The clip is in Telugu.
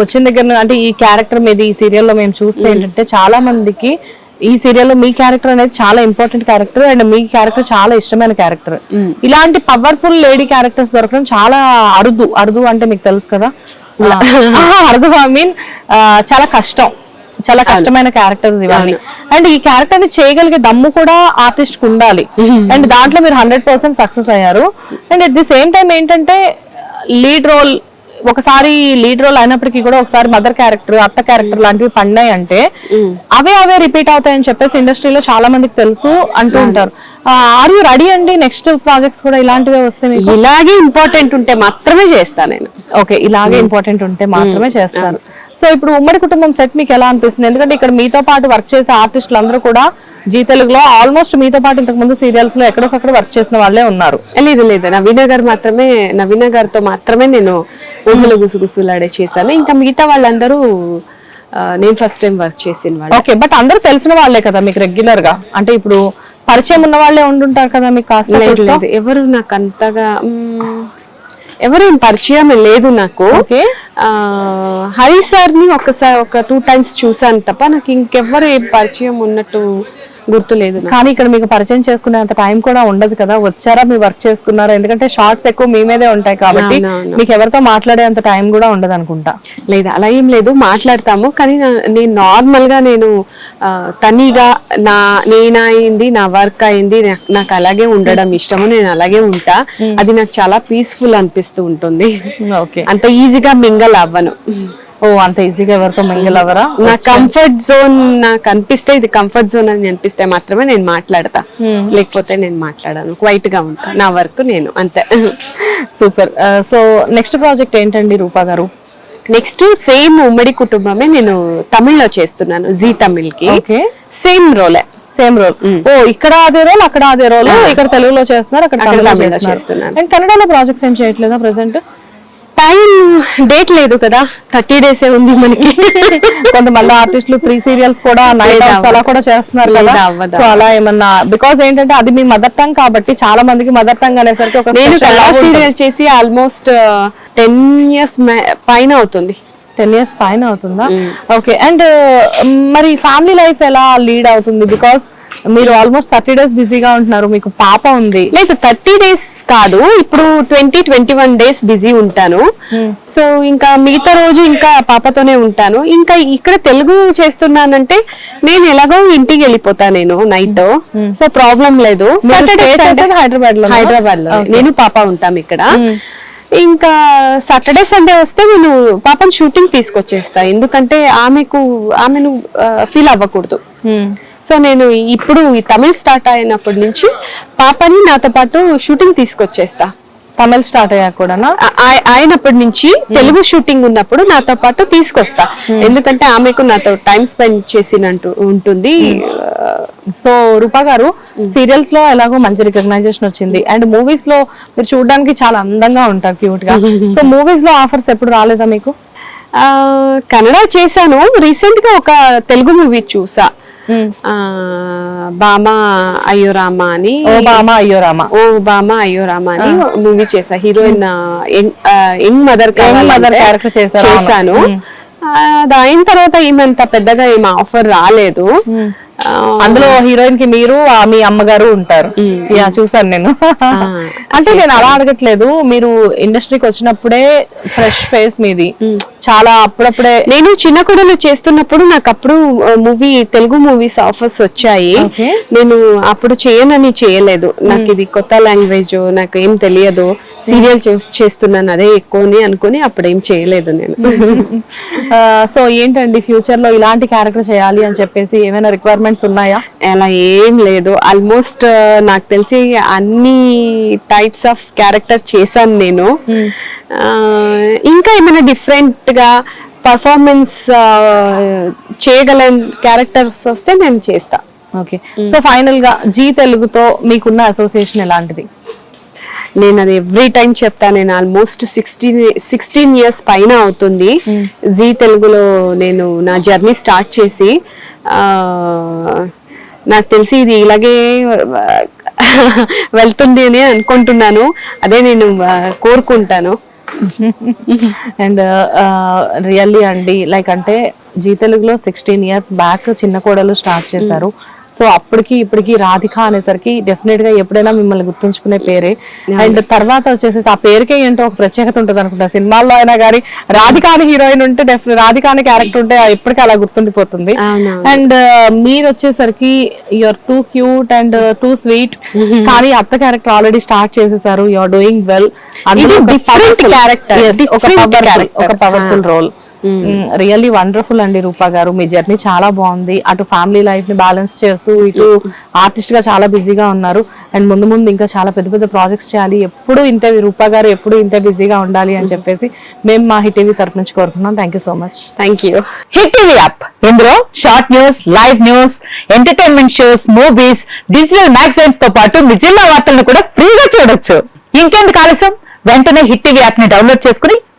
వచ్చిన దగ్గర అంటే ఈ క్యారెక్టర్ మీద ఈ సీరియల్లో మేము చూస్తే ఏంటంటే చాలా మందికి ఈ సీరియల్లో మీ క్యారెక్టర్ అనేది చాలా ఇంపార్టెంట్ క్యారెక్టర్ అండ్ మీ క్యారెక్టర్ చాలా ఇష్టమైన క్యారెక్టర్ ఇలాంటి పవర్ఫుల్ లేడీ క్యారెక్టర్స్ దొరకడం చాలా అరుదు. అరుదు అంటే మీకు తెలుసు కదా? అరుదు ఐ మీన్ చాలా కష్టం. చాలా కష్టమైన క్యారెక్టర్స్ ఇవన్నీ. అండ్ ఈ క్యారెక్టర్ని చేయగలిగే దమ్ము కూడా ఆర్టిస్ట్కు ఉండాలి. అండ్ దాంట్లో మీరు హండ్రెడ్ పర్సెంట్ సక్సెస్ అయ్యారు. And at the same time ఏంటంటే లీడ్ రోల్ ఒకసారి లీడ్ రోల్ అయినప్పటికీ కూడా ఒకసారి మదర్ క్యారెక్టర్ అత్త క్యారెక్టర్ లాంటివి పడినాయి అంటే అవే అవే రిపీట్ అవుతాయని చెప్పేసి ఇండస్ట్రీలో చాలా మందికి తెలుసు అంటూ ఉంటారు. ఆర్ యూ రెడీ అండి నెక్స్ట్ ప్రాజెక్ట్స్ కూడా ఇలాంటివే వస్తే ఇలాగే ఇంపార్టెంట్ ఉంటే మాత్రమే చేస్తా నేను. ఓకే ఇలాగే ఇంపార్టెంట్ ఉంటే మాత్రమే చేస్తారు సో ఇప్పుడు ఉమ్మడి కుటుంబం సెట్ మీకు ఎలా అనిపిస్తుంది? ఎందుకంటే ఇక్కడ మీతో పాటు వర్క్ చేసే ఆర్టిస్టులు అందరూ కూడా జీ తెలుగులో ఆల్మోస్ట్ మీతో పాటు ఇంతకు ముందు సీరియల్స్లో ఎక్కడొకక్కడ వర్క్ చేసిన వాళ్ళే ఉన్నారు. లేదు లేదు. నవీన గారు మాత్రమే నవీన గారితో మాత్రమే నేను ఊహలు గుసగుసలాడే చేశాను. ఇంకా మిగతా వాళ్ళందరూ నేను ఫస్ట్ టైం వర్క్ చేసిన వాళ్ళు. ఓకే బట్ అందరూ తెలిసిన వాళ్ళే కదా మీకు రెగ్యులర్గా? అంటే ఇప్పుడు పరిచయం ఉన్న వాళ్ళే ఉండుంటారు కదా మీకు కాస్త లేదు. లేదు. ఎవరు నాకు అంతగా ఎవరు పరిచయం లేదు నాకు. హరి సార్ని ఒకసారి ఒక టూ టైమ్స్ చూసాను తప్ప నాకు ఇంకెవ్వరు ఏం పరిచయం ఉన్నట్టు గుర్తు లేదు నాకు. కానీ ఇక్కడ మీకు పరిచయం చేసుకునే అంత టైం కూడా ఉండదు కదా. వచ్చారా? మీరు వర్క్ చేసుకున్నారా? ఎందుకంటే షార్ట్స్ ఎక్కువ మీ మీదే ఉంటాయి కాబట్టి. మీకు ఎవరితో మాట్లాడే అంత టైం కూడా ఉండదు అనుకుంటా లేదు అలా ఏం లేదు. మాట్లాడతాము. కానీ నేను నార్మల్గా నేను తనీగా నా నేనయింది నా వర్క్ అయింది నాకు అలాగే ఉండడం ఇష్టము నేను అలాగే ఉంటా. అది నాకు చాలా పీస్ఫుల్ అనిపిస్తూ ఉంటుంది. ఓకే. అంత ఈజీగా మింగల్ అవ్వను. ఓ అంత ఈజీగా ఎవరితో మింగిల్ అవరా నా కంఫర్ట్ జోన్ నాకు అనిపిస్తే ఇది కంఫర్ట్ జోన్ అని అనిపిస్తే మాత్రమే నేను మాట్లాడతా. లేకపోతే నేను మాట్లాడాను. క్వైట్గా ఉంటా. నా వర్క్ నేను అంతే. సూపర్ సో నెక్స్ట్ ప్రాజెక్ట్ ఏంటండి రూపా గారు? నెక్స్ట్ సేమ్ ఉమ్మడి కుటుంబమే నేను తమిళ్ళో చేస్తున్నాను జీ తమిళ్కి సేమ్ రోలే సేమ్ రోల్ ఓ ఇక్కడ అదే రోల్ అక్కడ అదే రోల్ ఇక్కడ తెలుగులో చేస్తున్నారు అక్కడ తమిళలో చేస్తున్నారు. అండ్ కన్నడలో ప్రాజెక్ట్స్ ఏం చేయట్లేదా ప్రెసెంట్ టైం డేట్ లేదు కదా థర్టీ డేస్ ఉంది మనకి. కొంతమంది ఆర్టిస్టులు త్రీ సీరియల్స్ కూడా నైట్ అలా కూడా చేస్తున్నారు కదా. సో అలా ఏమన్నా బికాస్ ఏంటంటే అది మీ మదర్ టంగ్ కాబట్టి చాలా మందికి మదర్ టంగ్ అనేసరికి ఒక నేను కలర్ సీరియల్ సీరియల్ చేసి ఆల్మోస్ట్ టెన్ ఇయర్స్ పైన అవుతుంది. టెన్ ఇయర్స్ పైన అవుతుందా? ఓకే అండ్ మరి ఫ్యామిలీ లైఫ్ ఎలా లీడ్ అవుతుంది? బికాస్ మీరు ఆల్మోస్ట్ థర్టీ డేస్ బిజీగా ఉంటున్నారు మీకు పాప ఉంది. లేదు థర్టీ డేస్ కాదు ఇప్పుడు twenty twenty one days busy ఉంటాను. సో ఇంకా మిగతా రోజు ఇంకా పాపతోనే ఉంటాను. ఇంకా ఇక్కడ తెలుగు చేస్తున్నానంటే నేను ఎలాగో ఇంటికి వెళ్ళిపోతా నేను నైట్ సో ప్రాబ్లం లేదు. హైదరాబాద్లో హైదరాబాద్లో నేను పాప ఉంటాం ఇక్కడ. ఇంకా సాటర్డే సండే వస్తే నేను పాపని షూటింగ్ తీసుకొచ్చేస్తా. ఎందుకంటే ఆమెకు ఆమెను ఫీల్ అవ్వకూడదు. సో నేను ఇప్పుడు ఈ తమిళ్ స్టార్ట్ అయినప్పటి నుంచి పాపని నాతో పాటు షూటింగ్ తీసుకొచ్చేస్తా. తమిళ్ స్టార్ట్ అయ్యాక ఆ- అయినప్పటి నుంచి తెలుగు షూటింగ్ ఉన్నప్పుడు నాతో పాటు తీసుకొస్తా. ఎందుకంటే ఆమెకు నాతో టైం స్పెండ్ చేసినట్టు ఉంటుంది. సో రూపా గారు సీరియల్స్లో ఎలాగో మంచి రికగ్నైజేషన్ వచ్చింది. అండ్ మూవీస్లో మీరు చూడడానికి చాలా అందంగా ఉంటారు క్యూట్గా. సో మూవీస్లో ఆఫర్స్ ఎప్పుడు రాలేదా మీకు? కన్నడ చేశాను. రీసెంట్గా ఒక తెలుగు మూవీ చూసా. బామా అయ్యో రామ అని ఓ బామ అయ్యో రామ ఓ బామా అయ్యో రామ అని మూవీ చేసా హీరోయిన్ యంగ్ మదర్ చేశారు, అవును. చేశాను అయిన తర్వాత ఏమంత పెద్దగా ఏం ఆఫర్ రాలేదు. అందులో హీరోయిన్కి మీరు మీ అమ్మగారు ఉంటారు. యా చూసాను నేను. అంటే నేను అలా అడగట్లేదు. మీరు ఇండస్ట్రీకి వచ్చినప్పుడే ఫ్రెష్ ఫేస్ మీది. చాలా అప్పుడప్పుడే నేను చిన్న కొడలు చేస్తున్నప్పుడు నాకు అప్పుడు మూవీ తెలుగు మూవీస్ ఆఫర్స్ వచ్చాయి. నేను అప్పుడు చేయనని చేయలేదు. నాకు ఇది కొత్త లాంగ్వేజ్ నాకు ఏం తెలియదు. సీరియల్ చేస్తున్నాను అదే ఎక్కువని అనుకుని అప్పుడు ఏం చేయలేదు నేను. సో ఏంటండి ఫ్యూచర్లో ఇలాంటి క్యారెక్టర్ చేయాలి అని చెప్పేసి ఏమైనా రిక్వైర్మెంట్స్ ఉన్నాయా? అలా ఏం లేదు. ఆల్మోస్ట్ నాకు తెలిసి అన్ని టైప్స్ ఆఫ్ క్యారెక్టర్ చేశాను నేను. ఇంకా ఏమైనా డిఫరెంట్గా పర్ఫార్మెన్స్ చేయగల క్యారెక్టర్స్ వస్తే నేను చేస్తా. ఓకే. సో ఫైనల్గా జీ తెలుగుతో మీకున్న అసోసియేషన్ ఎలాంటిది? నేను అది ఎవ్రీ టైం చెప్తా నేను ఆల్మోస్ట్ సిక్స్టీన్ సిక్స్టీన్ ఇయర్స్ పైన అవుతుంది. జీ తెలుగులో నేను నా జర్నీ స్టార్ట్ చేసి నాకు తెలిసి ఇది ఇలాగే వెళ్తుంది అని అనుకుంటున్నాను. అదే నేను కోరుకుంటాను. అండ్ రియల్లీ అండి లైక్ అంటే జీ తెలుగులో సిక్స్టీన్ ఇయర్స్ బ్యాక్ చిన్న కోడలు స్టార్ట్ చేశారు. సో అప్పటికి ఇప్పటికి రాధిక అనేసరికి డెఫినెట్గా ఎప్పుడైనా మిమ్మల్ని గుర్తుంచుకునే పేరే. అండ్ తర్వాత వచ్చేసి ఆ పేరుకే ఏంటో ఒక ప్రత్యేకత ఉంటుంది అనుకుంటా. సినిమాల్లో అయినా కానీ రాధిక అని హీరోయిన్ ఉంటే డెఫినెట్ రాధిక అనే క్యారెక్టర్ ఉంటే ఎప్పటికీ అలా గుర్తుండిపోతుంది. అండ్ మీరు వచ్చేసరికి your too cute and too sweet కానీ అత్త క్యారెక్టర్ ఆల్రెడీ స్టార్ట్ చేసేసారు. Your doing well character. ఒక పవర్ఫుల్ రోల్ రియల్లీ వండర్ఫుల్ అండి రూపా గారు. మీ జర్నీ చాలా బాగుంది. అటు ఫ్యామిలీ లైఫ్ని బ్యాలెన్స్ చేస్తూ ఇటు ఆర్టిస్ట్గా చాలా బిజీగా ఉన్నారు. అండ్ ముందు ముందు ఇంకా చాలా పెద్ద పెద్ద ప్రాజెక్ట్స్ చేయాలి. ఎప్పుడు ఇంతే రూపా గారు ఎప్పుడు ఇంతే బిజీగా ఉండాలి అని చెప్పేసి మేము మా హిట్ టీవీ తరఫు నుంచి కోరుకున్నాం thank you so much thank you Hit TV app ఇందులో short news live news entertainment shows movies digital మ్యాగజైన్స్తో పాటు మీ జిల్లా వార్తలను కూడా ఫ్రీగా చూడొచ్చు. ఇంకెందుకు ఆలస్యం? వెంటనే హిట్ టీవీ యాప్ని డౌన్లోడ్ చేసుకుని